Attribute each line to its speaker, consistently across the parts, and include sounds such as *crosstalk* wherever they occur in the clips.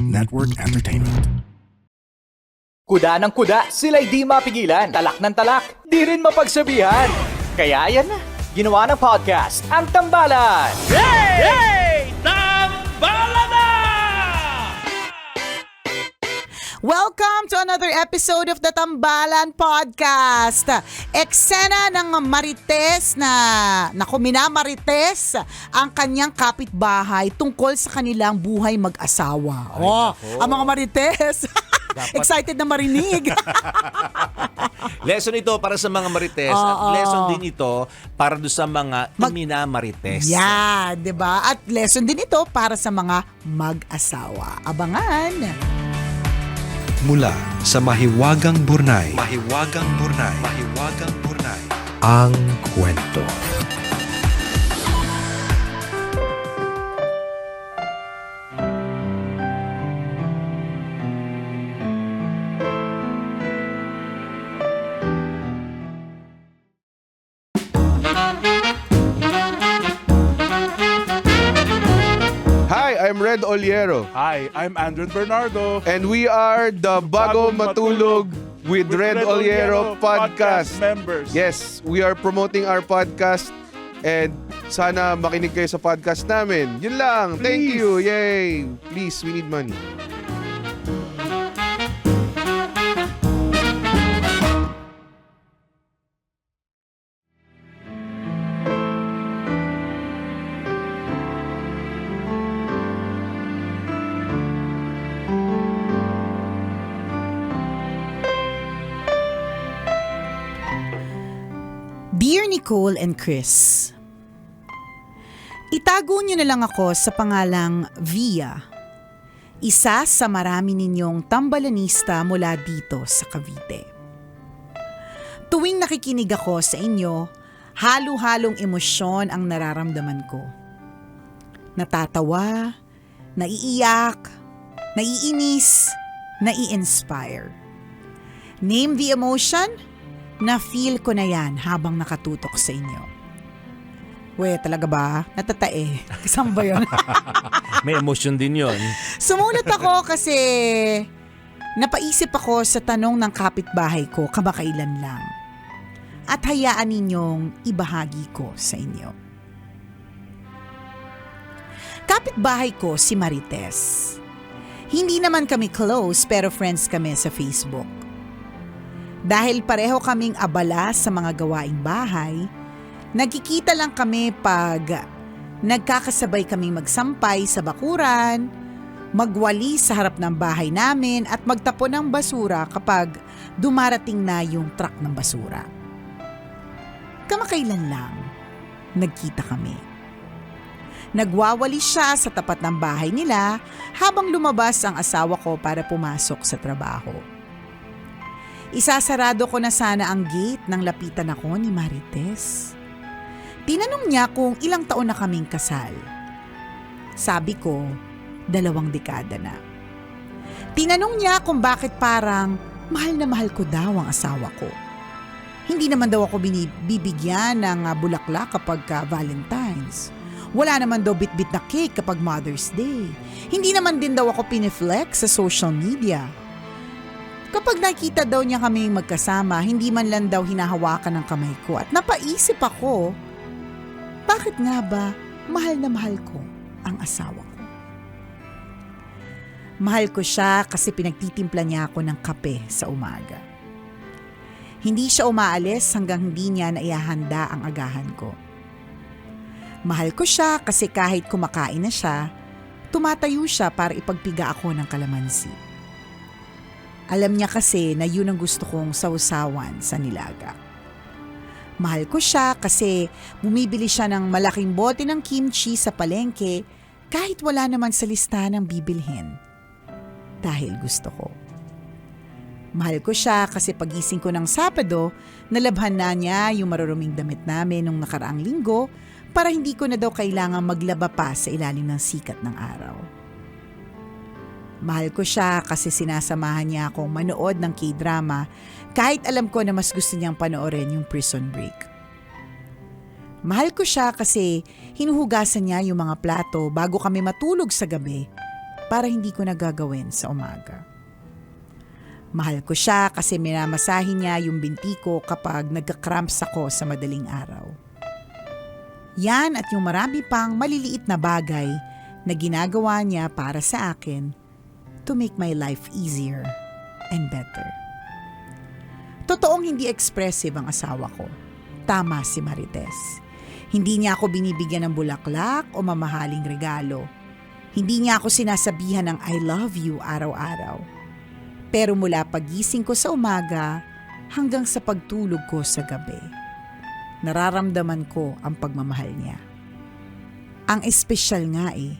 Speaker 1: Network Entertainment.
Speaker 2: Kuda ng kuda, sila'y di mapigilan. Talak ng talak, di rin mapagsabihan. Kaya yan na, ginawa ng podcast, ang Tambalan.
Speaker 3: Hey! Hey!
Speaker 4: Welcome to another episode of the Tambalan Podcast. Eksena ng Marites na, naku, minamarites ang kanyang kapitbahay tungkol sa kanilang buhay mag-asawa. oh, ang mga Marites. *laughs* Excited na marinig. *laughs*
Speaker 5: Lesson ito para sa mga marites at
Speaker 4: Oo.
Speaker 5: lesson din ito para do sa mga
Speaker 4: Mag-
Speaker 5: minamarites.
Speaker 4: yeah, 'di ba? At lesson din ito para sa mga mag-asawa. Abangan.
Speaker 6: Mula sa Mahiwagang Burnay. Mahiwagang Burnay. Mahiwagang Burnay. Ang kwento.
Speaker 7: Hi, I'm Red Oliero,
Speaker 3: Hi, I'm Andrew Bernardo.
Speaker 7: and we are the Bago Matulog with Red Oliero podcast.
Speaker 3: members.
Speaker 7: Yes, we are promoting our podcast and sana makinig kayo sa podcast namin. Yun lang. Thank
Speaker 3: Please.
Speaker 7: you. Yay. Please, we need money.
Speaker 4: Dear Nicole and Chris, Itago niyo na lang ako sa pangalang Via, isa sa marami ninyong tambalanista mula dito sa Cavite. Tuwing nakikinig ako sa inyo, halo-halong emosyon ang nararamdaman ko. Natatawa, naiiyak, naiinis, nai-inspire. Name the emotion, na-feel ko na yan habang nakatutok sa inyo. We, talaga ba? Natatae. *laughs* Kasama ba yun? *laughs*
Speaker 5: May emosyon din yon.
Speaker 4: Sumulat ako kasi napaisip ako sa tanong ng kapitbahay ko kamakailan lang. At hayaan ninyong ibahagi ko sa inyo. Kapitbahay ko si Marites. Hindi naman kami close pero friends kami sa Facebook. Dahil pareho kaming abala sa mga gawaing bahay, nagkikita lang kami pag nagkakasabay kaming magsampay sa bakuran, magwali sa harap ng bahay namin at magtapon ng basura kapag dumarating na yung truck ng basura. Kamakailan lang, nagkita kami. Nagwawali siya sa tapat ng bahay nila habang lumabas ang asawa ko para pumasok sa trabaho. Isasarado ko na sana ang gate nang lapitan ako ni Marites. Tinanong niya kung ilang taon na kaming kasal. Sabi ko, dalawang dekada na. Tinanong niya kung bakit parang mahal na mahal ko daw ang asawa ko. Hindi naman daw ako binibigyan ng ah, bulaklak kapag ah, Valentine's. Wala naman daw bitbit na cake kapag Mother's Day. Hindi naman din daw ako piniflex sa social media. Kapag nakita daw niya kaming magkasama, hindi man lang daw hinahawakan ng kamay ko at napaisip ako, bakit nga ba mahal na mahal ko ang asawa ko? Mahal ko siya kasi pinagtitimpla niya ako ng kape sa umaga. Hindi siya umaalis hanggang hindi niya naihahanda ang agahan ko. Mahal ko siya kasi kahit kumakain na siya, tumatayo siya para ipagpiga ako ng kalamansi. Alam niya kasi na yun ang gusto kong sausawan sa nilaga. Mahal ko siya kasi bumibili siya ng malaking bote ng kimchi sa palengke kahit wala naman sa listahan ng bibilhin. Dahil gusto ko. Mahal ko siya kasi pagising ko ng Sabado, nalabhan na niya yung maruruming damit namin nung nakaraang linggo para hindi ko na daw kailangang maglaba pa sa ilalim ng sikat ng araw. Mahal ko siya kasi sinasamahan niya akong manood ng K-drama kahit alam ko na mas gusto niyang panoorin yung Prison Break. Mahal ko siya kasi hinuhugasan niya yung mga plato bago kami matulog sa gabi para hindi ko nagagawin sa umaga. Mahal ko siya kasi minamasahin niya yung binti ko kapag nagka-cramps ako sa madaling araw. Yan at yung marami pang maliliit na bagay na ginagawa niya para sa akin to make my life easier and better. Totoong hindi expressive ang asawa ko. Tama si Marites. Hindi niya ako binibigyan ng bulaklak o mamahaling regalo. Hindi niya ako sinasabihan ng I love you araw-araw. Pero mula pagising ko sa umaga hanggang sa pagtulog ko sa gabi, nararamdaman ko ang pagmamahal niya. Ang espesyal nga eh,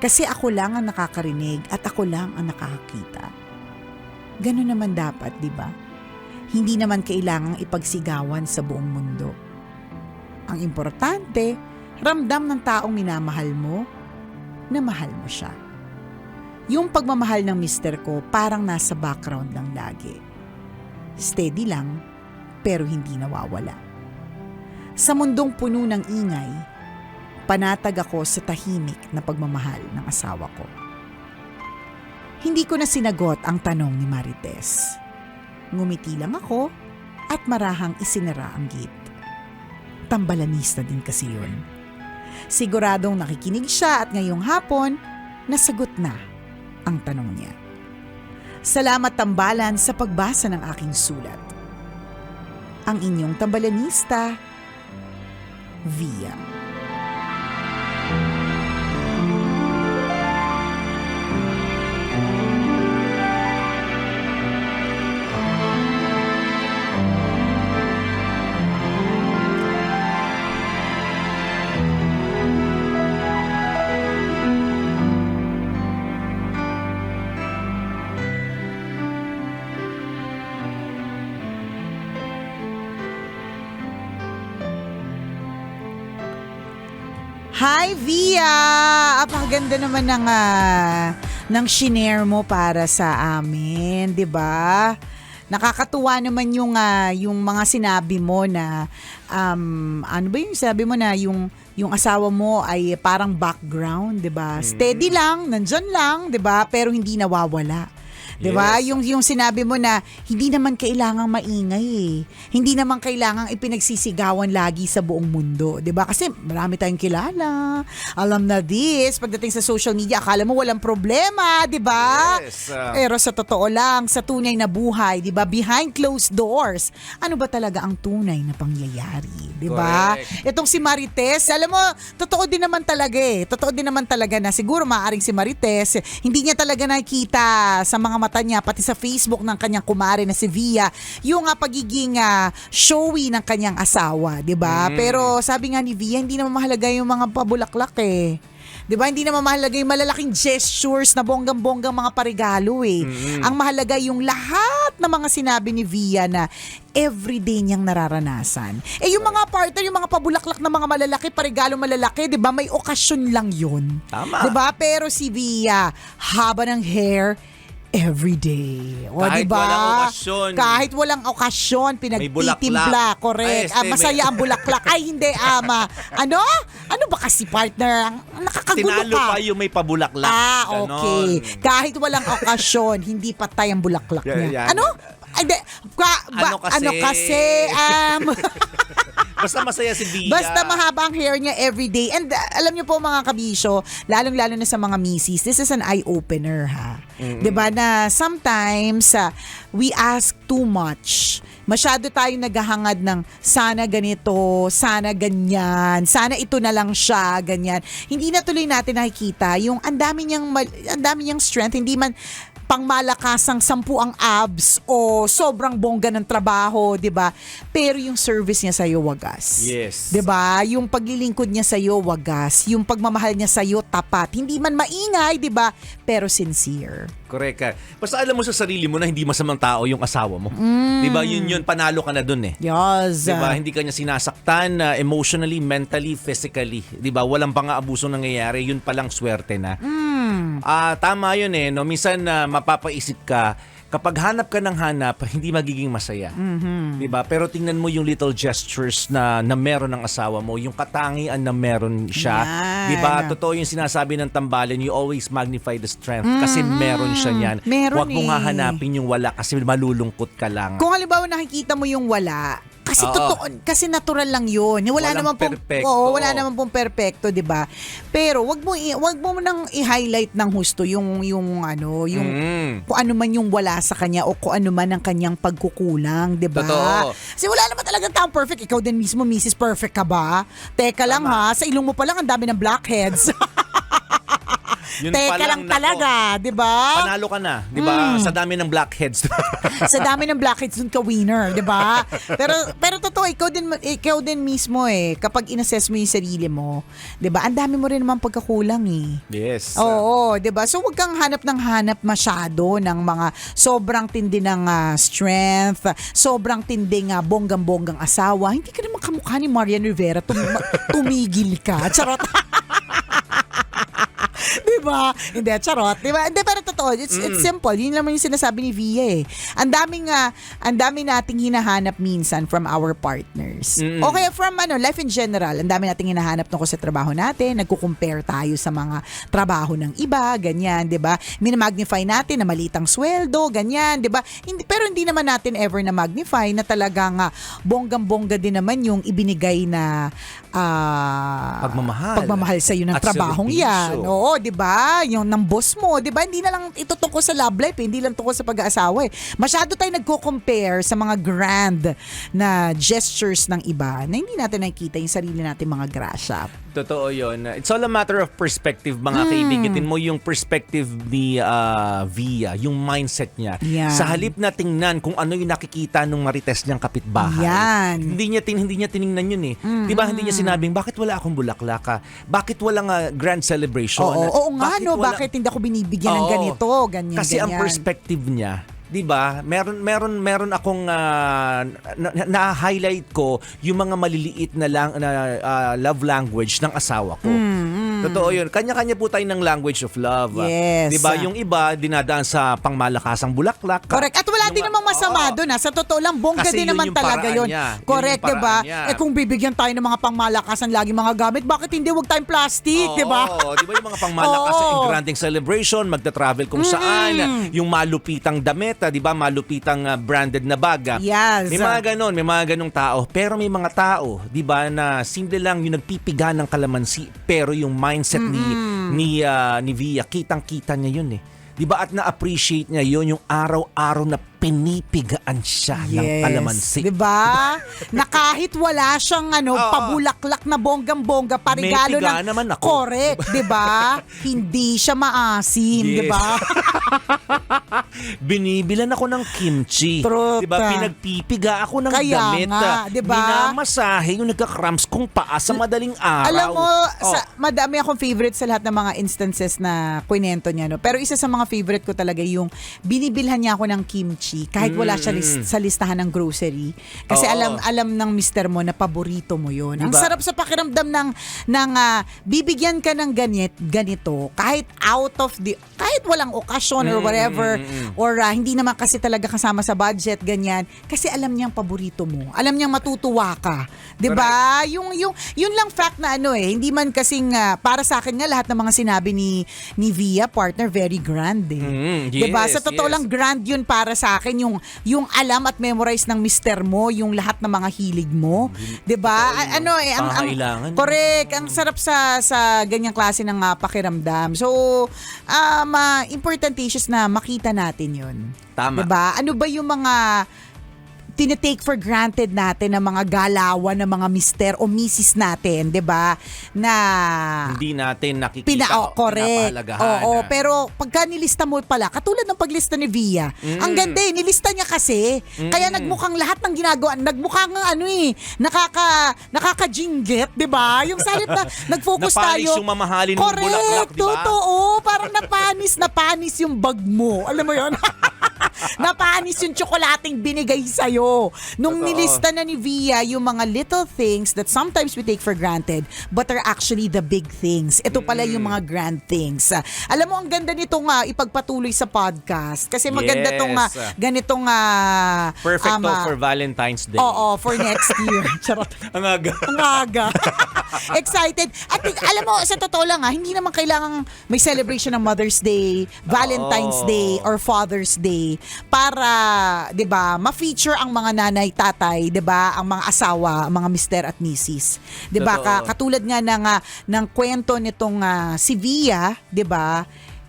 Speaker 4: kasi ako lang ang nakakarinig at ako lang ang nakakakita. Ganun naman dapat, di ba? Hindi naman kailangang ipagsigawan sa buong mundo. Ang importante, ramdam ng taong minamahal mo na mahal mo siya. Yung pagmamahal ng mister ko parang nasa background lang lagi. Steady lang, pero hindi nawawala. Sa mundong puno ng ingay, panatag ako sa tahimik na pagmamahal ng asawa ko. Hindi ko na sinagot ang tanong ni Marites. Ngumiti lang ako at marahang isinara ang gate. Tambalanista din kasi yun. Siguradong nakikinig siya at ngayong hapon, nasagot na ang tanong niya. Salamat tambalan sa pagbasa ng aking sulat. Ang inyong tambalanista, Via. Apakaganda naman ng, ah, ng shinare mo para sa amin, di ba? Nakakatuwa naman yung, ah, yung mga sinabi mo na, um, ano ba yung sinabi mo na yung, yung asawa mo ay parang background, di ba? Steady lang, nandyan lang, di ba? Pero hindi nawawala. 'Di ba?
Speaker 5: Yes.
Speaker 4: Yung yung sinabi mo na hindi naman kailangang maingay eh. Hindi naman kailangang ipinagsisigawan lagi sa buong mundo, 'di ba? Kasi marami tayong kilala. Alam na this, pagdating sa social media, akala mo walang problema, 'di ba?
Speaker 5: Yes, ah.
Speaker 4: Pero sa totoo lang, sa tunay na buhay, 'di ba? Behind closed doors, ano ba talaga ang tunay na pangyayari, 'di ba? Itong si Marites, alam mo, totoo din naman talaga eh. Totoo din naman talaga na siguro maaaring si Marites, hindi niya talaga nakikita sa mga mata niya, pati sa Facebook ng kanyang kumare na si Via, yung ah, pagiging ah, showy ng kanyang asawa, di ba? Pero sabi nga ni Via, hindi naman mahalaga yung mga pabulaklak eh. 'Di ba? Hindi naman mahalaga yung malalaking gestures na bonggang-bonggang mga parigalo eh. Ang mahalaga yung lahat ng mga sinabi ni Via na everyday niyang nararanasan. Eh yung mga partner, yung mga pabulaklak na mga malalaki, parigalo malalaki, 'di ba? May okasyon lang 'yun.
Speaker 5: Tama.
Speaker 4: 'Di ba? Pero si Via, haba ng hair everyday. O,
Speaker 5: Kahit
Speaker 4: di ba?
Speaker 5: walang okasyon.
Speaker 4: Kahit walang okasyon, pinagtitimpla. Correct.
Speaker 5: Ay,
Speaker 4: Ah, masaya
Speaker 5: may-
Speaker 4: ang bulaklak. Ay, hindi, ama. Ano? Ano ba kasi partner? Nakakagulo
Speaker 5: Tinalo
Speaker 4: ka.
Speaker 5: pa yung may pabulaklak.
Speaker 4: Ah,
Speaker 5: Ganon.
Speaker 4: okay. Kahit walang okasyon, hindi patay ang bulaklak niya. Ano? Ay, di, ka- ba-
Speaker 5: Ano kasi?
Speaker 4: Ano kasi? Um, *laughs*
Speaker 5: Basta masaya si Via.
Speaker 4: Basta mahaba ang hair niya everyday. And uh, alam niyo po mga kabisyo, lalong-lalo na sa mga misis, this is an eye-opener ha. 'Di ba na sometimes uh, we ask too much. Masyado tayong naghahangad ng sana ganito, sana ganyan, sana ito na lang siya, ganyan. Hindi na tuloy natin nakikita yung ang dami niyang ang dami niyang strength, hindi man pangmalakasang sampu ang abs o sobrang bongga ng trabaho, 'di ba? Pero yung service niya sa iyo wagas.
Speaker 5: Yes.
Speaker 4: 'Di ba? Yung paglilingkod niya sa iyo wagas, yung pagmamahal niya sa iyo tapat. Hindi man maingay, 'di ba? Pero sincere.
Speaker 5: Correct ka. Basta alam mo sa sarili mo na hindi masamang tao yung asawa mo.
Speaker 4: Mm.
Speaker 5: 'Di ba? Yun yun panalo ka na dun eh.
Speaker 4: Yes.
Speaker 5: 'Di ba? Hindi ka niya sinasaktan uh, emotionally, mentally, physically. 'Di ba? Walang pa nga abusong nangyayari, yun palang swerte na.
Speaker 4: Mm.
Speaker 5: Ah, tama 'yun eh, no. Minsan na mapapaisip ka kapag hanap ka ng hanap, hindi magiging masaya.
Speaker 4: Mm-hmm.
Speaker 5: 'Di ba? Pero tingnan mo yung little gestures na na meron ng asawa mo, yung katangian na meron siya. 'Di ba? Totoo yung sinasabi ng tambalan, you always magnify the strength kasi meron siya niyan.
Speaker 4: Mm-hmm. Meron
Speaker 5: Huwag mong
Speaker 4: eh.
Speaker 5: hahanapin yung wala kasi malulungkot ka lang.
Speaker 4: Kung halimbawa nakikita mo yung wala, kasi
Speaker 5: Oo.
Speaker 4: totoo, kasi natural lang 'yun. Wala
Speaker 5: Walang
Speaker 4: naman pong
Speaker 5: perpekto.
Speaker 4: Oo, wala naman pong perpekto, 'di ba? Pero wag mo i- wag mo nang i-highlight ng husto yung yung ano, yung
Speaker 5: Mm.
Speaker 4: kung ano man yung wala sa kanya o kung ano man ang kanyang pagkukulang, 'di ba?
Speaker 5: Totoo.
Speaker 4: Kasi wala naman talagang taong perfect. Ikaw din mismo, Mrs. Perfect ka ba? Teka lang ha, sa ilong mo pa lang ang dami ng blackheads. *laughs*
Speaker 5: Yun pa
Speaker 4: Teka lang
Speaker 5: nako,
Speaker 4: talaga, 'di ba?
Speaker 5: Panalo ka na, 'di ba?
Speaker 4: Mm.
Speaker 5: Sa dami ng blackheads. *laughs*
Speaker 4: sa dami ng blackheads dun ka winner, 'di ba? Pero pero totoo ikaw din ikaw din mismo eh kapag inassess mo yung sarili mo, 'di ba? Ang dami mo rin naman pagkakulang eh.
Speaker 5: yes.
Speaker 4: Oo, 'di ba? So wag kang hanap ng hanap masyado ng mga sobrang tindi ng ah, strength, sobrang tindi nga bonggang-bonggang asawa. Hindi ka naman kamukha ni Marian Rivera, tum- *laughs* tumigil ka. Charot. *laughs* *laughs* Di ba? Hindi, charot. Di ba? Hindi, pero totoo. It's, it's simple. Yun naman yung sinasabi ni Via eh. Ang daming, nga, ang dami nating hinahanap minsan from our partners.
Speaker 5: Mm.
Speaker 4: O kaya from ano, life in general. Ang dami nating hinahanap tungkol sa trabaho natin. Nagko-compare tayo sa mga trabaho ng iba, ganyan, di ba? Minamagnify natin na malitang sweldo, ganyan, di ba? Hindi, pero hindi naman natin ever na magnify na talagang ah, bonggang-bongga din naman yung ibinigay na ah,
Speaker 5: Pagmamahal.
Speaker 4: pagmamahal sa iyo ng
Speaker 5: At
Speaker 4: trabahong yan. Oo, 'di ba? Yung ng boss mo, 'di ba? Hindi na lang ito tungkol sa love life, eh. hindi lang tungkol sa pag-aasawa. Eh. Masyado tayo nagko-compare sa mga grand na gestures ng iba na hindi natin nakikita yung sarili natin mga grasya.
Speaker 5: Totoo yun. It's all a matter of perspective, mga
Speaker 4: Hmm.
Speaker 5: kaibigan. mo yung perspective ni ah, Via, yung mindset niya.
Speaker 4: Yan.
Speaker 5: Sa halip na tingnan kung ano yung nakikita nung marites niyang kapitbahay.
Speaker 4: Yan.
Speaker 5: Hindi niya, tin, hindi niya tiningnan yun eh. Di ba hindi niya sinabing, bakit wala akong bulaklaka? Bakit walang ah, grand celebration?
Speaker 4: Oo, oo nga no,
Speaker 5: wala-
Speaker 4: bakit hindi ako binibigyan ng
Speaker 5: Oo.
Speaker 4: ganito, ganyan,
Speaker 5: Kasi ang
Speaker 4: ganyan.
Speaker 5: perspective niya, 'di ba? Meron meron meron akong ah, na- na- na-highlight ko yung mga maliliit na lang na ah, love language ng asawa ko. Totoo 'yun. Kanya-kanya po tayo ng language of love. ah.
Speaker 4: Mm, Yes.
Speaker 5: 'Di ba? Yung iba dinadaan sa pangmalakasang bulaklak.
Speaker 4: Correct. At wala
Speaker 5: Yung
Speaker 4: din namang masama
Speaker 5: Oo.
Speaker 4: doon. Ha? Sa totoo lang, bongga
Speaker 5: Kasi
Speaker 4: din
Speaker 5: yun
Speaker 4: naman
Speaker 5: yung
Speaker 4: talaga
Speaker 5: paraan
Speaker 4: yun.
Speaker 5: niya. Yun
Speaker 4: Correct,
Speaker 5: yung
Speaker 4: di ba?
Speaker 5: paraan niya.
Speaker 4: Eh kung bibigyan tayo ng mga pangmalakasan lagi mga gamit, bakit hindi wag tayong plastic, di ba?
Speaker 5: Oo, di ba yung mga pangmalakas sa *laughs*
Speaker 4: Oo.
Speaker 5: granding celebration, magta-travel kung saan, yung malupitang damit, ah, di ba, malupitang ah, branded na bag. ah.
Speaker 4: Yes.
Speaker 5: May mga ganon, may mga ganong tao. Pero may mga tao, di ba, na simple lang yung nagpipiga ng kalamansi, pero yung mindset ni ni ah, ni Via, kitang-kita niya yun eh. Di ba at na-appreciate niya yun yung araw-araw na pinipigaan siya ng kalamansi.
Speaker 4: Di ba? *laughs* na kahit wala siyang ano,
Speaker 5: Oo.
Speaker 4: pabulaklak na bonggang-bongga, parigalo ng...
Speaker 5: naman ako.
Speaker 4: Correct, di ba? *laughs* Hindi siya maasim,
Speaker 5: Yes.
Speaker 4: di ba? *laughs* *laughs*
Speaker 5: Binibilan ako ng kimchi.
Speaker 4: Truth.
Speaker 5: 'Di ba? Pinagpipiga ako ng
Speaker 4: Kaya
Speaker 5: damit.
Speaker 4: nga, 'di ba?
Speaker 5: Minamasahe yung nagka-cramps kong paa sa madaling araw.
Speaker 4: Alam mo,
Speaker 5: Oh.
Speaker 4: sa, madami akong favorite sa lahat ng mga instances na kwento niya. No? Pero isa sa mga favorite ko talaga yung binibilhan niya ako ng kimchi kahit wala siya lis- sa listahan ng grocery. Kasi
Speaker 5: Oo.
Speaker 4: alam alam ng mister mo na paborito mo yun. Ang
Speaker 5: Diba?
Speaker 4: sarap sa pakiramdam ng, ng ah, bibigyan ka ng ganit, ganito kahit out of the, kahit walang okasyon or whatever or ah, hindi naman kasi talaga kasama sa budget, ganyan. Kasi alam niyang paborito mo. Alam niyang matutuwa ka. 'Di ba? Yung yung yun lang fact na ano eh, hindi man kasing ah, para sa akin nga lahat ng mga sinabi ni ni Via partner very grand eh.
Speaker 5: Mm,
Speaker 4: 'Di ba?
Speaker 5: yes,
Speaker 4: Sa totoo
Speaker 5: yes.
Speaker 4: lang grand yun para sa akin yung yung alam at memorize ng mister mo, yung lahat ng mga hilig mo. 'Di ba? Ano eh ang, ang correct, ang sarap sa sa ganyang klase ng ah, pakiramdam. So, um, ah, importantatious na makita natin 'yun.
Speaker 5: Tama.
Speaker 4: 'Di ba? Ano ba yung mga tinetake for granted natin ng mga galawan ng mga mister o misis natin, 'di ba? Na
Speaker 5: Hindi natin nakikita
Speaker 4: Pina,
Speaker 5: o
Speaker 4: oh, correct. Oo, pero pagka nilista mo pala, katulad ng paglista ni Via,
Speaker 5: Mm.
Speaker 4: ang ganda eh, nilista niya kasi. Kaya nagmukhang lahat ng ginagawa, nagmukhang ano eh, nakaka, nakaka-jinget, di ba? Yung sa halip na *laughs* nag-focus tayo.
Speaker 5: yung mamahalin ng bulaklak, di ba?
Speaker 4: totoo. Parang napanis, napanis yung bag mo. Alam mo yon *laughs* Napanis yung tsokolating binigay sa'yo. Nung
Speaker 5: Totoo.
Speaker 4: nilista na ni Via yung mga little things that sometimes we take for granted but are actually the big things. Ito pala yung
Speaker 5: Mm.
Speaker 4: mga grand things. Ah, alam mo, ang ganda nito nga ipagpatuloy sa podcast. Kasi maganda
Speaker 5: Yes.
Speaker 4: tong ah, ganitong ah,
Speaker 5: Perfect
Speaker 4: um, ah,
Speaker 5: for Valentine's Day.
Speaker 4: Oo, for next year. *laughs* Charot.
Speaker 5: Ang aga.
Speaker 4: Ang aga. *laughs* Excited. At alam mo, sa totoo lang ha, hindi naman kailangan may celebration ng Mother's Day, Valentine's
Speaker 5: Oo.
Speaker 4: Day, or Father's Day para, di ba, ma-feature ang mga nanay, tatay, di ba, ang mga asawa, ang mga mister at misis. Di ba,
Speaker 5: Totoo.
Speaker 4: ka- katulad nga ng, ah, ng kwento nitong ah, si Via, di ba,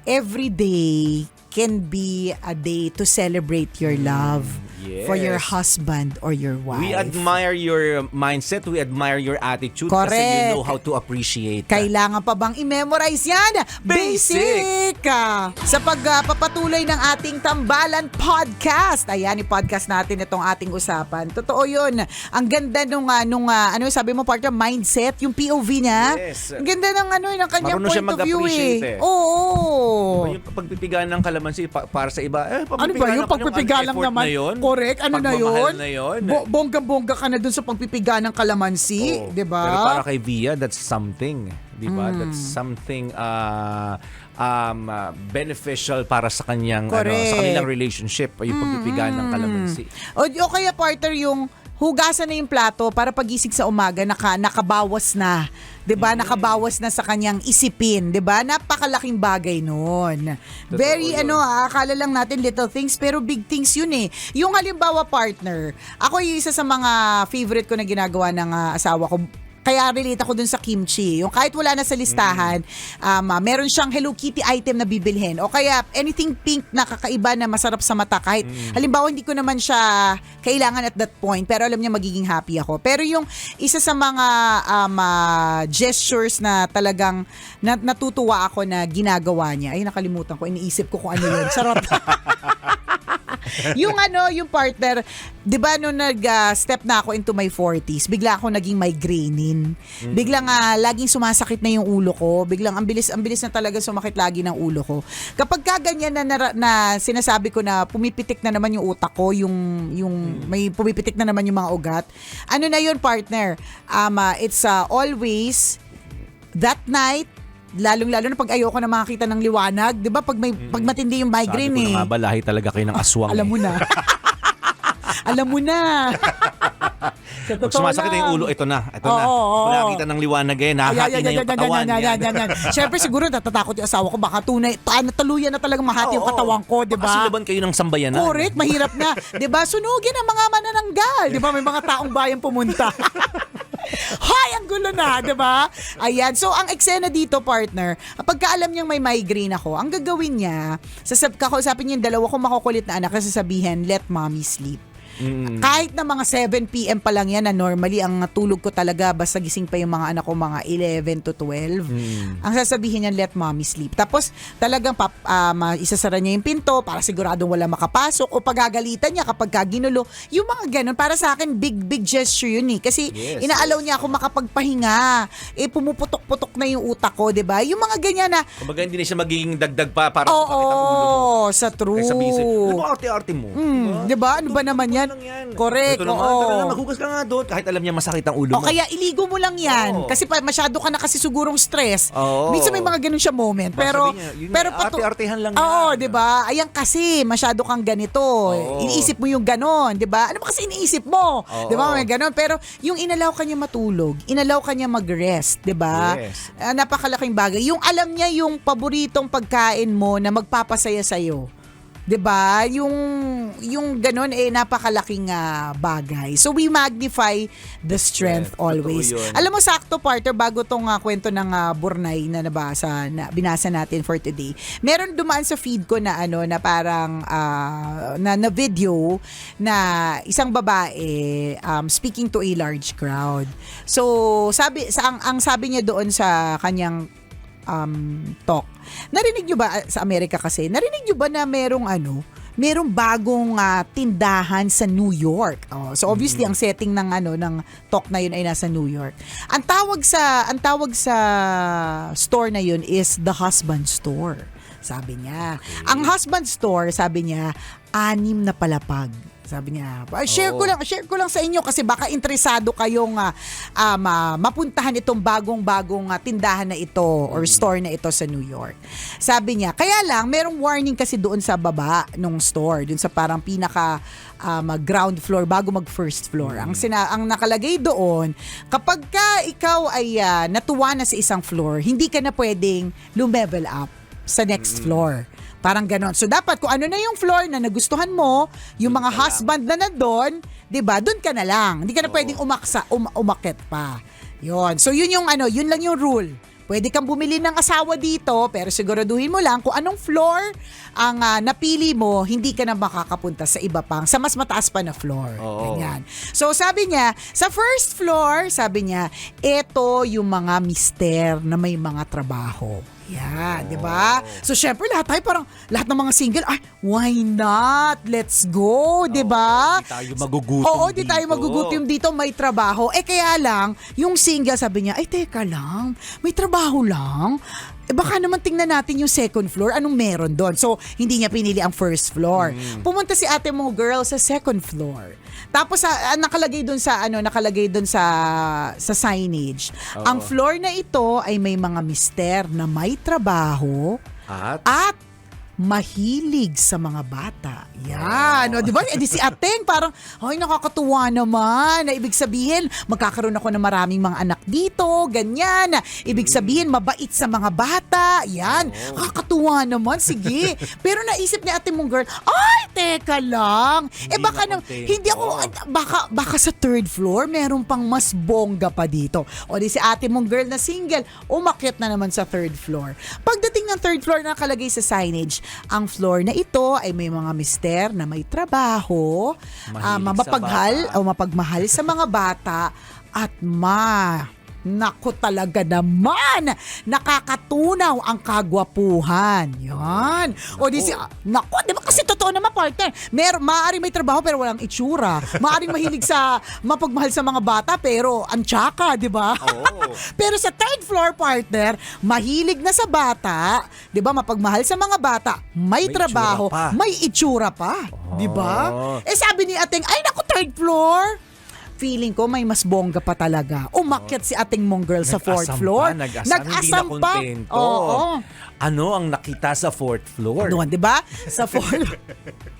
Speaker 4: every day can be a day to celebrate your love for your
Speaker 5: yes.
Speaker 4: husband or your wife.
Speaker 5: We admire your mindset, we admire your attitude kasi
Speaker 4: Correct.
Speaker 5: you know how to appreciate.
Speaker 4: Kailangan pa bang i-memorize yan?
Speaker 5: Basic!
Speaker 4: Ah, Sa pagpapatuloy ng ating Tambalan Podcast. Ayan, i-podcast natin itong ating usapan. Totoo yun. Ang ganda nung, ah, nung ah, ano yung sabi mo, partner, mindset, yung POV niya.
Speaker 5: Yes.
Speaker 4: Ang ganda ng, ano, ng kanyang
Speaker 5: Marunong
Speaker 4: point of view eh.
Speaker 5: mag-appreciate eh.
Speaker 4: Oo.
Speaker 5: Yung pagpipigaan ng kalamansi pa- para sa iba, eh,
Speaker 4: Ano ba yung pagpipiga lang
Speaker 5: effort
Speaker 4: naman?
Speaker 5: Na yun?
Speaker 4: Correct. Ano na yun?
Speaker 5: na yun.
Speaker 4: Bo- bonggang-bongga ka na dun sa pagpipiga ng kalamansi.
Speaker 5: Oo.
Speaker 4: di ba?
Speaker 5: Pero para kay Via, that's something. Di ba?
Speaker 4: Mm.
Speaker 5: That's something uh, um, uh, beneficial para sa kanyang ano,
Speaker 4: Correct.
Speaker 5: sa kanilang relationship, yung pagpipigaan ng kalamansi.
Speaker 4: O, o kaya partner yung hugasan na yung plato para pagising sa umaga naka, nakabawas na. 'Di ba? Nakabawas na sa kanyang isipin, 'di ba? Napakalaking bagay noon. Very
Speaker 5: yun.
Speaker 4: ano, ah, akala lang natin little things pero big things 'yun eh. Yung halimbawa partner, ako yung isa sa mga favorite ko na ginagawa ng ah, asawa ko kaya relate ako dun sa kimchi. Yung kahit wala na sa listahan, um, ah, meron siyang Hello Kitty item na bibilhin. O kaya anything pink na kakaiba na masarap sa mata. Kahit halimbawa hindi ko naman siya kailangan at that point, pero alam niya magiging happy ako. Pero yung isa sa mga um, ah, gestures na talagang na, natutuwa ako na ginagawa niya, ay nakalimutan ko, iniisip ko kung ano yun. Sarap. *laughs* *laughs* yung ano, yung partner, 'di ba nung nag-step na ako into my 40s, bigla ako naging migrainein. Biglang ah, laging sumasakit na yung ulo ko. Biglang ang bilis ang bilis na talaga sumakit lagi ng ulo ko. Kapag ka ganyan na, nara- na sinasabi ko na pumipitik na naman yung utak ko, yung yung may pumipitik na naman yung mga ugat. Ano na yun, partner? Um, ah, it's ah, always that night lalong-lalo na pag ayoko na makakita ng liwanag, 'di ba? Pag may pag matindi yung migraine
Speaker 5: Sabi ko
Speaker 4: eh.
Speaker 5: na nga ba, lahi talaga kayo ng aswang.
Speaker 4: Alam
Speaker 5: eh.
Speaker 4: mo na. *laughs* Alam mo na. Sa
Speaker 5: Pag sumasakit na yung
Speaker 4: lang.
Speaker 5: ulo, ito na. Ito
Speaker 4: Oo,
Speaker 5: na.
Speaker 4: oo,
Speaker 5: Wala kita ng liwanag eh.
Speaker 4: Ay,
Speaker 5: na yung katawan. yan.
Speaker 4: ay, ay, ay. Siyempre siguro natatakot yung asawa ko baka tunay, ta- tuluyan na talagang mahati yung katawan ko, di ba?
Speaker 5: silaban kayo ng sambayanan.
Speaker 4: Correct, mahirap na. 'Di ba? Sunugin ang mga manananggal. 'Di ba? May mga taong bayan pumunta. *laughs* Hoy, ang gulo na, 'di ba? Ayan. So ang eksena dito, partner, pagka alam niyang may migraine ako, ang gagawin niya, sasab kakausapin niya yung dalawa kong makukulit na anak, sasabihin, let mommy sleep. Kahit na mga 7 p.m. pa lang yan na normally ang tulog ko talaga basta gising pa yung mga anak ko mga 11 to 12. Ang sasabihin niyan let mommy sleep. Tapos talagang pap, um, isasara niya yung pinto para siguradong wala makapasok o pagagalitan niya kapag kaginulo. Yung mga ganun para sa akin big big gesture yun eh kasi
Speaker 5: Yes,
Speaker 4: inaalaw niya ako makapagpahinga. Eh pumuputok-putok na yung utak ko, 'di ba? Yung mga ganyan na
Speaker 5: Kumbaga hindi na siya magiging dagdag pa para
Speaker 4: Oo,
Speaker 5: sa
Speaker 4: sa true.
Speaker 5: Kaysa busy. Ano mo arte-arte mo?
Speaker 4: Hmm, 'di ba? Ano ba naman yan?
Speaker 5: Lang yan.
Speaker 4: Correct.
Speaker 5: Ito naman,
Speaker 4: oo.
Speaker 5: tara na, maghugas ka nga doon. Kahit alam niya masakit ang ulo
Speaker 4: O
Speaker 5: mo.
Speaker 4: kaya iligo mo lang yan.
Speaker 5: Oo.
Speaker 4: Kasi pa, masyado ka na kasi sigurong stress.
Speaker 5: Oo.
Speaker 4: Minsan may mga ganun siya moment.
Speaker 5: Baka
Speaker 4: Pero,
Speaker 5: sabihin niya, yun
Speaker 4: pero
Speaker 5: nga, arte-artehan lang
Speaker 4: Oo,
Speaker 5: yan.
Speaker 4: di ba? Ayan kasi, masyado kang ganito. Iniisip mo yung ganon, di ba? Ano ba kasi iniisip mo?
Speaker 5: Oo.
Speaker 4: Di ba? May ganon. Pero yung inalaw ka niya matulog, inalaw ka niya mag-rest, di ba?
Speaker 5: Yes.
Speaker 4: Ah, napakalaking bagay. Yung alam niya yung paboritong pagkain mo na magpapasaya sa'yo. 'Di ba? Yung yung ganun eh napakalaking ah, bagay. So we magnify the strength.
Speaker 5: Totoo
Speaker 4: always. Alam mo sakto partner bago tong ah, kwento ng ah, Burnay na nabasa na binasa natin for today. Meron dumaan sa feed ko na ano na parang ah, na, na video na isang babae um, speaking to a large crowd. So sabi sa ang, ang sabi niya doon sa kanyang um, talk. Narinig nyo ba, ah, sa Amerika kasi, narinig nyo ba na merong ano, merong bagong ah, tindahan sa New York. Oh, so obviously ang setting ng ano ng talk na yun ay nasa New York. Ang tawag sa ang tawag sa store na yun is the husband store. Sabi niya. Ang husband store, sabi niya, anim na palapag. Sabi niya, "Ah, share ko
Speaker 5: Oo.
Speaker 4: lang, share ko lang sa inyo kasi baka interesado kayong ah, ah, ma- mapuntahan itong bagong-bagong ah, tindahan na ito or store na ito sa New York. Sabi niya, kaya lang merong warning kasi doon sa baba nung store, doon sa parang pinaka ah, mag ground floor bago mag first floor. Ang sina ang nakalagay doon, kapag ka ikaw ay ah, natuwa na sa isang floor, hindi ka na pwedeng lumevel up sa next floor. Parang ganon. So dapat kung ano na yung floor na nagustuhan mo, yung mga husband na nandoon, 'di ba? Doon ka na lang. Hindi ka na pwedeng umaksa, um- umakit pa. 'Yon. So yun yung ano, yun lang yung rule. Pwede kang bumili ng asawa dito, pero siguraduhin mo lang kung anong floor ang ah, napili mo, hindi ka na makakapunta sa iba pang, sa mas mataas pa na floor.
Speaker 5: Oo.
Speaker 4: Ganyan. So sabi niya, sa first floor, sabi niya, ito yung mga mister na may mga trabaho. Yan, di ba? So syempre lahat tayo parang lahat ng mga single, ay, why not? Let's go, di ba?
Speaker 5: Di tayo magugutom
Speaker 4: Oo, di tayo
Speaker 5: dito.
Speaker 4: magugutom dito, may trabaho. Eh kaya lang, yung single sabi niya, ay teka lang, may trabaho lang. Eh baka naman tingnan natin yung second floor, anong meron doon. So, hindi niya pinili ang first floor.
Speaker 5: Mm.
Speaker 4: Pumunta si ate mo girl sa second floor. Tapos ah, nakalagay doon sa ano, nakalagay doon sa sa signage. Ang floor na ito ay may mga mister na may trabaho
Speaker 5: At
Speaker 4: at mahilig sa mga bata. Yan. O, di ba? Eh, di si Ateng parang, ay, nakakatuwa naman. Na ibig sabihin, magkakaroon ako ng maraming mga anak dito, ganyan. Ibig sabihin, mabait sa mga bata. Yan. Nakakatuwa naman. Sige. *laughs* Pero naisip ni ate mong girl, ay, teka lang. eh,
Speaker 5: Hindi
Speaker 4: baka
Speaker 5: na
Speaker 4: nang, hindi ako, baka, baka sa third floor, meron pang mas bongga pa dito. O di si ate mong girl na single, umakyat na naman sa third floor. Pagdating ng third floor na nakalagay sa signage, ang floor na ito ay may mga mister na may trabaho, ah,
Speaker 5: Mahilig sa
Speaker 4: mapaghal o mapagmahal sa mga bata at ma Nako talaga naman, nakakatunaw ang kagwapuhan. Yan. O di si, nako, di ba kasi totoo naman partner, mer, maaaring may trabaho pero walang itsura. Maaaring mahilig sa mapagmahal sa mga bata pero ang tsaka, di ba?
Speaker 5: Oo. *laughs*
Speaker 4: pero sa third floor partner, mahilig na sa bata, di ba, mapagmahal sa mga bata, may,
Speaker 5: May
Speaker 4: trabaho,
Speaker 5: itsura pa.
Speaker 4: may itsura pa. Di ba?
Speaker 5: Oh.
Speaker 4: Eh sabi ni Ateng, ay naku, third floor. Feeling ko may mas bongga pa talaga. Umakyat si ating mong girl sa fourth
Speaker 5: Nag-asam
Speaker 4: floor.
Speaker 5: pa, nag-asam, hindi na kontento.
Speaker 4: Oo.
Speaker 5: Ano ang nakita sa fourth floor?
Speaker 4: Doon, di ba? Sa fourth, *laughs*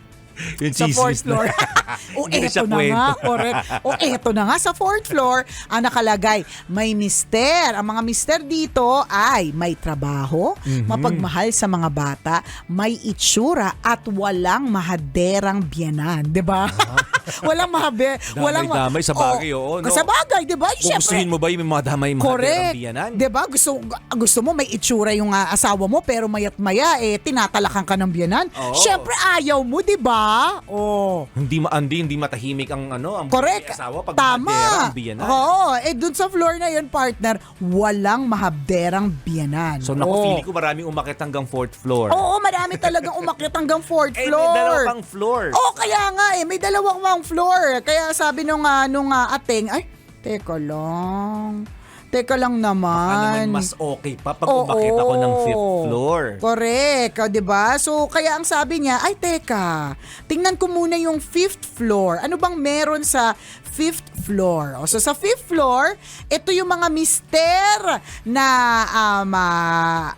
Speaker 5: Yung
Speaker 4: sa fourth floor. *laughs* *laughs* o eto na
Speaker 5: kwento.
Speaker 4: nga, correct. O eto na nga, sa fourth floor, ang nakalagay, may mister. Ang mga mister dito ay may trabaho,
Speaker 5: Mhm.
Speaker 4: mapagmahal sa mga bata, may itsura at walang mahaderang biyanan. Di ba? *laughs* walang mahabe, walang ma-
Speaker 5: Damay-damay sa bagay, oo, no?
Speaker 4: Sa bagay, di ba?
Speaker 5: Gustuhin mo ba yung mga damay
Speaker 4: Correct.
Speaker 5: biyanan?
Speaker 4: 'Di ba? Gusto gusto mo may itsura yung ah, asawa mo pero mayat maya eh tinatalakan ka ng biyanan.
Speaker 5: Oo.
Speaker 4: Syempre ayaw mo, 'di ba? Oh.
Speaker 5: Hindi ma hindi, hindi matahimik ang ano ang
Speaker 4: Correct.
Speaker 5: asawa pag
Speaker 4: Tama.
Speaker 5: mahadera ang biyanan.
Speaker 4: Oo. Eh, dun sa floor na yun, partner, walang mahabderang biyanan.
Speaker 5: So naku,
Speaker 4: Oo.
Speaker 5: feeling ko maraming umakit hanggang fourth floor.
Speaker 4: Oo, marami talagang umakyat hanggang fourth *laughs*
Speaker 5: eh,
Speaker 4: floor.
Speaker 5: may dalawa pang floor.
Speaker 4: Oh, kaya nga eh, may dalawang floor. Kaya sabi nung, ah, nung ah, ating, ay, teka lang. Teka lang
Speaker 5: Baka
Speaker 4: naman.
Speaker 5: naman mas okay pa pag
Speaker 4: Oo.
Speaker 5: umakit ako ng fifth floor.
Speaker 4: Correct, o, 'di ba? So kaya ang sabi niya, ay teka, tingnan ko muna yung fifth floor. Ano bang meron sa fifth floor? O, so sa fifth floor, ito yung mga mister na um, ah,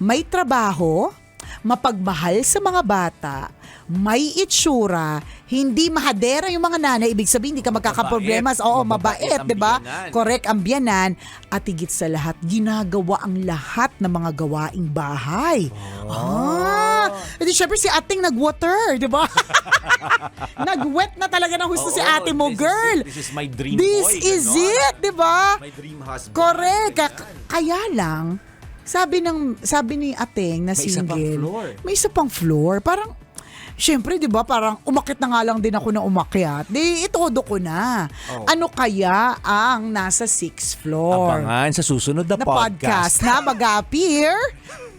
Speaker 4: may trabaho, mapagmahal sa mga bata, may itsura, hindi mahadera yung mga nanay, ibig sabihin hindi ka magkakaproblema. Oo, mabait, 'di ba? Correct ang biyanan at higit sa lahat ginagawa ang lahat ng mga gawaing bahay. Ah, edi syempre si ating nag-water, 'di ba? *laughs* Nag-wet na talaga ng gusto si
Speaker 5: Oo,
Speaker 4: ate mo,
Speaker 5: this is
Speaker 4: girl.
Speaker 5: it. This is my dream
Speaker 4: This
Speaker 5: boy,
Speaker 4: is
Speaker 5: ganon.
Speaker 4: it, 'di ba?
Speaker 5: My dream husband.
Speaker 4: Correct. Kaya lang, sabi ng sabi ni Ateng na
Speaker 5: May isa pang
Speaker 4: single,
Speaker 5: floor.
Speaker 4: may isa pang floor. Parang Siyempre, di ba, parang umakit na nga lang din ako na umakyat. Di, itodo ko na.
Speaker 5: Oh.
Speaker 4: Ano kaya ang nasa sixth floor?
Speaker 5: Abangan sa susunod na,
Speaker 4: na podcast, na mag-appear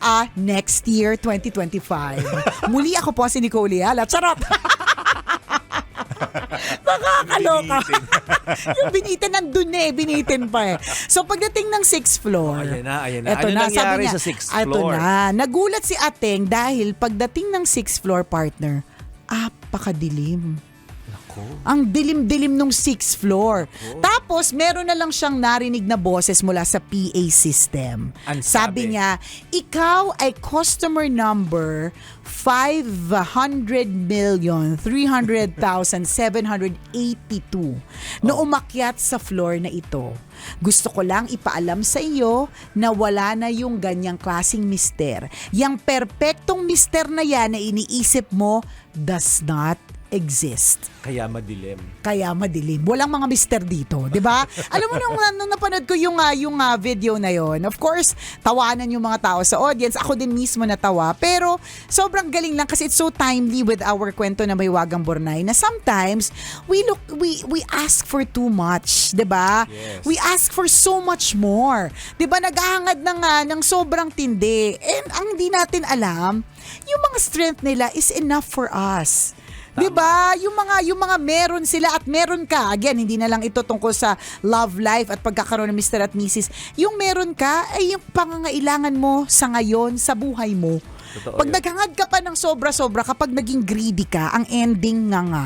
Speaker 4: ah, next year, 2025. *laughs* Muli ako po si Nicole Yala. Charot! *laughs* Nakakaloka. *laughs* yung binitin nandun eh, binitin pa eh. So pagdating ng sixth floor,
Speaker 5: Oh, ayan na, ayan na.
Speaker 4: eto
Speaker 5: Ano nangyari sa sixth
Speaker 4: eto
Speaker 5: floor?
Speaker 4: na, nagulat si Ateng dahil pagdating ng sixth floor partner, apakadilim.
Speaker 5: Nako.
Speaker 4: Ang dilim-dilim nung sixth floor. Tapos, meron na lang siyang narinig na boses mula sa PA system.
Speaker 5: Ang
Speaker 4: Sabi
Speaker 5: sabi?
Speaker 4: niya, ikaw ay customer number 500 million 300,782 na umakyat sa floor na ito. Gusto ko lang ipaalam sa iyo na wala na yung ganyang klasing mister. Yang perpektong mister na yan na iniisip mo does not exist
Speaker 5: Kaya madilim.
Speaker 4: kaya madilim. Walang mga mister dito, 'di ba? *laughs* Alam mo nung, nung napanood ko yung ah, yung ah, video na yon. Of course, tawanan yung mga tao sa audience. Ako din mismo natawa. Pero sobrang galing lang kasi it's so timely with our kwento na may wagang Bornay na sometimes we look we we ask for too much, 'di ba?
Speaker 5: Yes.
Speaker 4: We ask for so much more. 'Di ba? Naghahangad na nga ng sobrang tindi. And ang hindi natin alam, yung mga strength nila is enough for us. 'Di ba? Yung mga yung mga meron sila at meron ka. Again, hindi na lang ito tungkol sa love life at pagkakaroon ng Mr. at Mrs. Yung meron ka ay yung pangangailangan mo sa ngayon sa buhay mo.
Speaker 5: Totoo
Speaker 4: Pag
Speaker 5: yun.
Speaker 4: naghangad ka pa ng sobra-sobra kapag naging greedy ka, ang ending nga nga.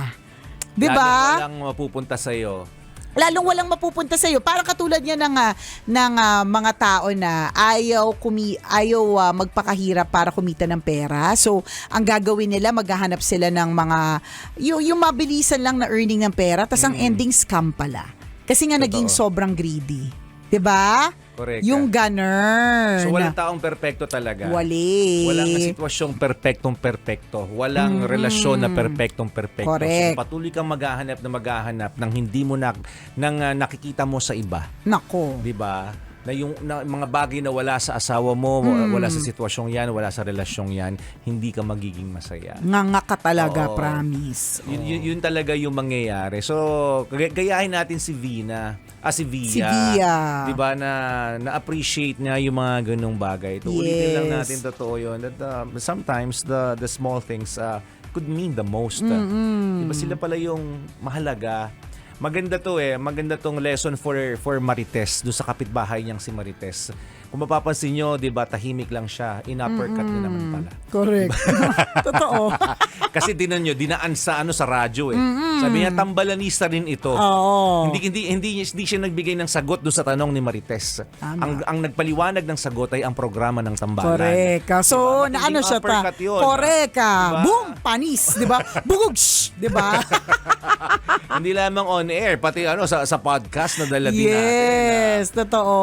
Speaker 4: 'Di ba?
Speaker 5: Lalong walang mapupunta sa'yo.
Speaker 4: Lalong walang mapupunta sa iyo. Parang katulad niya ng ah, ng ah, mga tao na ayaw kumi ayaw ah, magpakahirap para kumita ng pera. So, ang gagawin nila maghahanap sila ng mga yung, yung mabilisan lang na earning ng pera, tas ang ending scam pala. Kasi nga naging sobrang greedy. 'Di ba?
Speaker 5: Correct.
Speaker 4: Yung ganern.
Speaker 5: So walang taong perpekto talaga.
Speaker 4: Wali.
Speaker 5: Walang sitwasyong perpektong perpekto. Walang relasyon na perpektong perpekto.
Speaker 4: Correct.
Speaker 5: So patuloy kang maghahanap na maghahanap ng hindi mo na ng ah, nakikita mo sa iba,
Speaker 4: Nako.
Speaker 5: 'di ba? Na yung na, mga bagay na wala sa asawa mo,
Speaker 4: Hmm.
Speaker 5: wala sa sitwasyong 'yan, wala sa relasyong 'yan, hindi ka magiging masaya.
Speaker 4: Nga nga ka talaga,
Speaker 5: Oo.
Speaker 4: promise.
Speaker 5: Yun, yun, yun talaga yung mangyayari. So, gay- gayahin natin si Vina. Ah, si Via.
Speaker 4: Si Via.
Speaker 5: Di ba na na-appreciate niya yung mga ganung bagay. Ito, ulitin lang
Speaker 4: Yes.
Speaker 5: natin totoo yun. That, uh, sometimes the the small things uh, could mean the most. uh. Di ba sila pala yung mahalaga. Maganda to eh. Maganda tong lesson for for Marites. Doon sa kapitbahay niyang si Marites. Kung mapapansin nyo, di ba, tahimik lang siya. In-uppercut niya naman pala.
Speaker 4: Correct. *laughs* Totoo. *laughs*
Speaker 5: Kasi dinan nyo, dinaan sa ano sa radyo eh. Sabi niya tambalanista rin ito.
Speaker 4: Oo.
Speaker 5: Hindi hindi hindi hindi siya nagbigay ng sagot do sa tanong ni Marites.
Speaker 4: Tama.
Speaker 5: Ang ang nagpaliwanag ng sagot ay ang programa ng tambalan.
Speaker 4: Correct. So,
Speaker 5: Diba?
Speaker 4: na ano siya ta?
Speaker 5: yun.
Speaker 4: Correct.
Speaker 5: Diba?
Speaker 4: Boom! Panis. Di ba? Bugog! Di ba? *laughs*
Speaker 5: hindi lamang on air, pati ano sa sa podcast na dala din natin.
Speaker 4: yes. Totoo.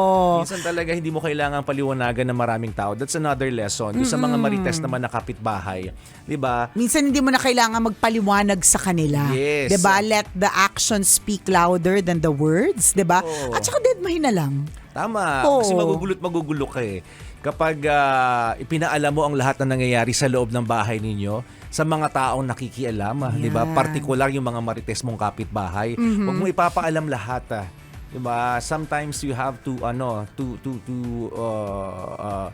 Speaker 5: Minsan talaga hindi mo kailangan paliwanagan ng maraming tao. That's another lesson. Doon sa mga marites naman na kapitbahay. 'Di ba?
Speaker 4: Minsan hindi mo na kailangan magpaliwanag sa kanila.
Speaker 5: Yes.
Speaker 4: 'Di ba? Let the actions speak louder than the words, 'di ba?
Speaker 5: Oo.
Speaker 4: At saka deadmahin na lang.
Speaker 5: Tama.
Speaker 4: Oo.
Speaker 5: Kasi magugulot magugulo ka eh. Kapag ah, ipinaalam mo ang lahat na nangyayari sa loob ng bahay ninyo sa mga taong nakikialam, ah, 'di ba?
Speaker 4: Yan.
Speaker 5: Partikular yung mga marites mong kapitbahay. Huwag mo ipapaalam lahat ah. 'Di ba? Sometimes you have to ano, to to to uh, uh,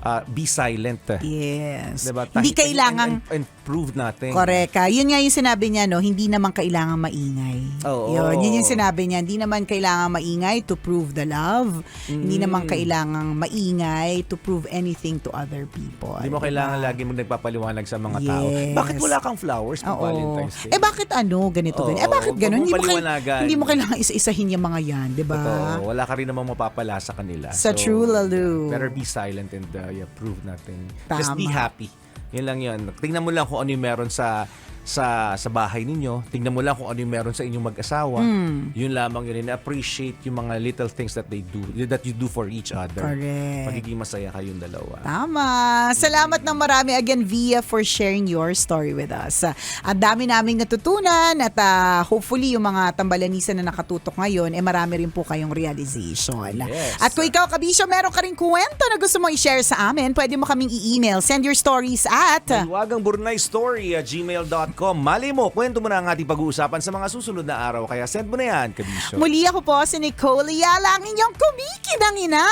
Speaker 5: uh, be silent.
Speaker 4: Yes.
Speaker 5: Diba?
Speaker 4: Hindi
Speaker 5: Tahi-
Speaker 4: kailangan
Speaker 5: and, and, and prove natin.
Speaker 4: Correct ka. Yun nga yung sinabi niya, no? Hindi naman kailangan maingay.
Speaker 5: Oo.
Speaker 4: Yun, yun yung sinabi niya. Hindi naman kailangan maingay to prove the love. Hindi
Speaker 5: Mm.
Speaker 4: naman kailangan maingay to prove anything to other people.
Speaker 5: Hindi mo
Speaker 4: Diba?
Speaker 5: kailangan lagi mo nagpapaliwanag sa mga tao.
Speaker 4: Yes.
Speaker 5: Bakit wala kang flowers pag. Valentine's Day?
Speaker 4: Eh bakit ano, ganito,
Speaker 5: Oo,
Speaker 4: ganito? Eh bakit ganun? Hindi mo, kail-
Speaker 5: paliwanagan.
Speaker 4: hindi mo kailangan isa-isahin yung mga yan, di ba?
Speaker 5: Wala ka rin namang mapapala sa kanila.
Speaker 4: Sa true lalo.
Speaker 5: Better be silent and uh, yeah, prove natin. Just be
Speaker 4: Tama.
Speaker 5: happy. Yun lang yun. Tingnan mo lang kung ano yung meron sa sa sa bahay ninyo. Tingnan mo lang kung ano yung meron sa inyong mag-asawa.
Speaker 4: Hmm.
Speaker 5: Yun lamang yun. appreciate yung mga little things that they do, that you do for each other.
Speaker 4: Correct.
Speaker 5: Magiging masaya kayong dalawa.
Speaker 4: Tama. Salamat ng marami again, Via, for sharing your story with us. Ang dami naming natutunan at ah, hopefully yung mga tambalanisan na nakatutok ngayon, eh marami rin po kayong realization.
Speaker 5: Yes.
Speaker 4: At kung ikaw, Kabisyo, meron ka rin kwento na gusto mo i-share sa amin, pwede mo kaming i-email. Send your stories at...
Speaker 5: Iwagang Burnay Story at gmail.com. Mali mo, kwento mo na ang ating pag-uusapan sa mga susunod na araw. Kaya send mo na yan, Kabisyo.
Speaker 4: Muli ako po si Nicole Yala, ang inyong kumikinang ina.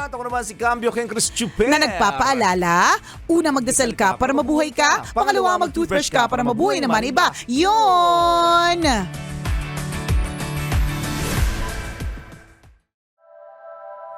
Speaker 5: At ako naman si Cambio Ken Chris Chuper.
Speaker 4: na nagpapaalala, una magdasal ka para mabuhay ka, pangalawa mag-toothbrush ka para mabuhay naman iba. Yun!